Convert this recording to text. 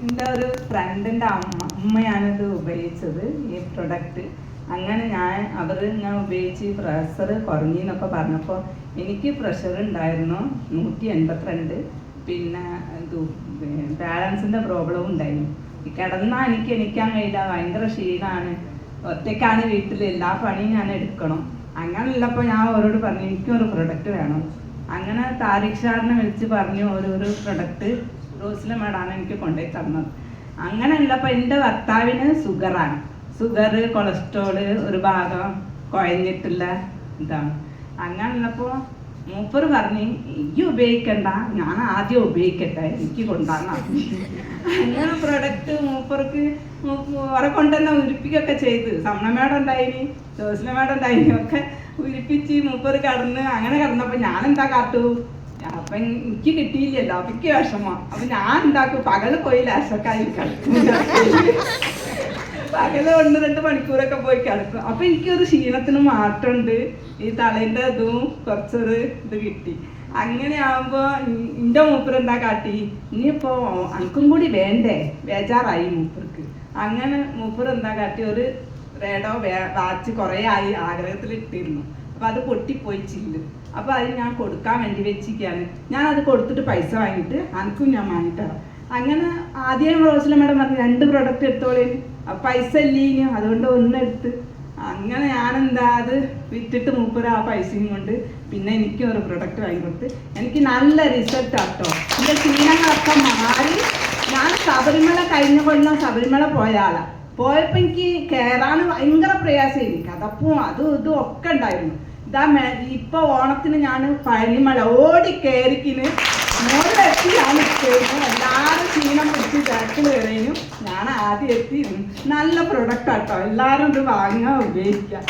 എന്റെ ഒരു ഫ്രണ്ടിന്റെ അമ്മ ഉമ്മയാണിത് ഉപയോഗിച്ചത് ഈ പ്രൊഡക്റ്റ് അങ്ങനെ ഞാൻ അവർ ഞാൻ ഉപയോഗിച്ച് പ്രഷർ കുറഞ്ഞെന്നൊക്കെ പറഞ്ഞപ്പോൾ എനിക്ക് പ്രഷർ ഉണ്ടായിരുന്നു നൂറ്റി എൺപത്തിരണ്ട്. പിന്നെ ഇത് ബാലൻസിന്റെ പ്രോബ്ലം ഉണ്ടായിരുന്നു. കിടന്നാൽ എനിക്ക് എണീക്കാൻ കഴിയില്ല ഭയങ്കര ക്ഷീണമാണ് ഒറ്റയ്ക്കാണ് വീട്ടിൽ എല്ലാ പണിയും ഞാൻ എടുക്കണം. അങ്ങനെയുള്ളപ്പോൾ ഞാൻ അവരോട് പറഞ്ഞു എനിക്കൊരു പ്രൊഡക്റ്റ് വേണം. അങ്ങനെ താരിഖ് സാറിനെ വിളിച്ച് പറഞ്ഞു ഓരോരോ പ്രൊഡക്റ്റ് റോസിലെ മേടാണ് എനിക്ക് കൊണ്ടുപോയി തന്നത്. അങ്ങനെ ഉള്ളപ്പോൾ എന്റെ ഭർത്താവിന് സുഗറാണ് സുഗർ കൊളസ്ട്രോൾ ഒരു ഭാഗം കുഴഞ്ഞിട്ടുള്ള ഇതാണ്. അങ്ങനെ ഉള്ളപ്പോൾ മൂപ്പർ പറഞ്ഞു ഈ ഉപയോഗിക്കണ്ട. ഞാൻ ആദ്യം ഉപയോഗിക്കട്ടെ. എനിക്ക് കൊണ്ടാണ് അങ്ങനെ പ്രൊഡക്റ്റ് മൂപ്പർക്ക് ഓരെ കൊണ്ടുതന്നെ ഉരുപ്പിക്കൊക്കെ ചെയ്ത്. സമണമേടം ഉണ്ടായിന് ജോസ്ലമേടം ഉണ്ടായിന് ഒക്കെ ഉരുപ്പിച്ച് മൂപ്പർ കടന്ന് അങ്ങനെ കടന്നപ്പോൾ ഞാൻ എന്താ കാട്ടു? അപ്പൊ എനിക്ക് കിട്ടിയില്ലല്ലോ. എനിക്ക് വിഷമം. അപ്പൊ ഞാൻ ഉണ്ടാക്കും പകൽ പോയി ലാശക്കായി കളിക്കും പകൽ ഒന്ന് രണ്ട് മണിക്കൂറൊക്കെ പോയി കിടക്കും. അപ്പൊ എനിക്കൊരു ക്ഷീണത്തിന് മാറ്റമുണ്ട് ഈ തലേന്റെ ഇതും കുറച്ചൊരു ഇത് കിട്ടി. അങ്ങനെ ആവുമ്പോ എന്റെ മൂപ്പർ എന്താ കാട്ടി? ഇനിയിപ്പോ അനക്കും കൂടി വേണ്ടേ? ബേജാറായി മൂപ്പർക്ക്. അങ്ങനെ മൂപ്പർ എന്താ കാട്ടി? ഒരു റേഡോ വാച്ച് കുറേ ആയി ആഗ്രഹത്തിൽ ഇട്ടിരുന്നു അപ്പൊ അത് പൊട്ടിപ്പോയി ചില്ല്. അപ്പൊ അത് ഞാൻ കൊടുക്കാൻ വേണ്ടി വെച്ചിരിക്കുകയാണ്. ഞാൻ അത് കൊടുത്തിട്ട് പൈസ വാങ്ങിയിട്ട് അനക്കും ഞാൻ വാങ്ങിത്തരാം അങ്ങനെ ആദ്യം റോസില മേഡം പറഞ്ഞു രണ്ട് പ്രൊഡക്റ്റ് എടുത്തോളേന് പൈസ ഇല്ലീന് അതുകൊണ്ട് ഒന്നെടുത്ത് അങ്ങനെ ഞാനെന്താ അത് വിറ്റിട്ട് മൂപ്പര ആ പൈസയും കൊണ്ട് പിന്നെ എനിക്ക് ഒരു പ്രൊഡക്റ്റ് വാങ്ങിക്കൊടുത്ത് എനിക്ക് നല്ല റിസൾട്ട് ആട്ടോ എന്റെ ക്ഷീണങ്ങളൊക്കെ മാറി. ഞാൻ ശബരിമല കഴിഞ്ഞ കൊല്ലം ശബരിമല പോയ ആളാ. പോയപ്പോ എനിക്ക് കയറാൻ ഭയങ്കര പ്രയാസം എനിക്ക് അതപ്പോ അതും ഇതും ഒക്കെ ഉണ്ടായിരുന്നു. ഇതാ ഇപ്പൊ ഓണത്തിന് ഞാൻ പനിമല ഓടി കയറിക്കിന് മോളിലെത്തി ഞാൻ എത്തിയിരുന്നു എല്ലാവരും ക്ഷീണം പിടിച്ച് ബാക്കിൽ കയറിയും ഞാൻ ആദ്യം എത്തി നല്ല പ്രൊഡക്റ്റ് ആട്ടോ. എല്ലാവരും ഇത് വാങ്ങാൻ ഉപയോഗിക്കാം.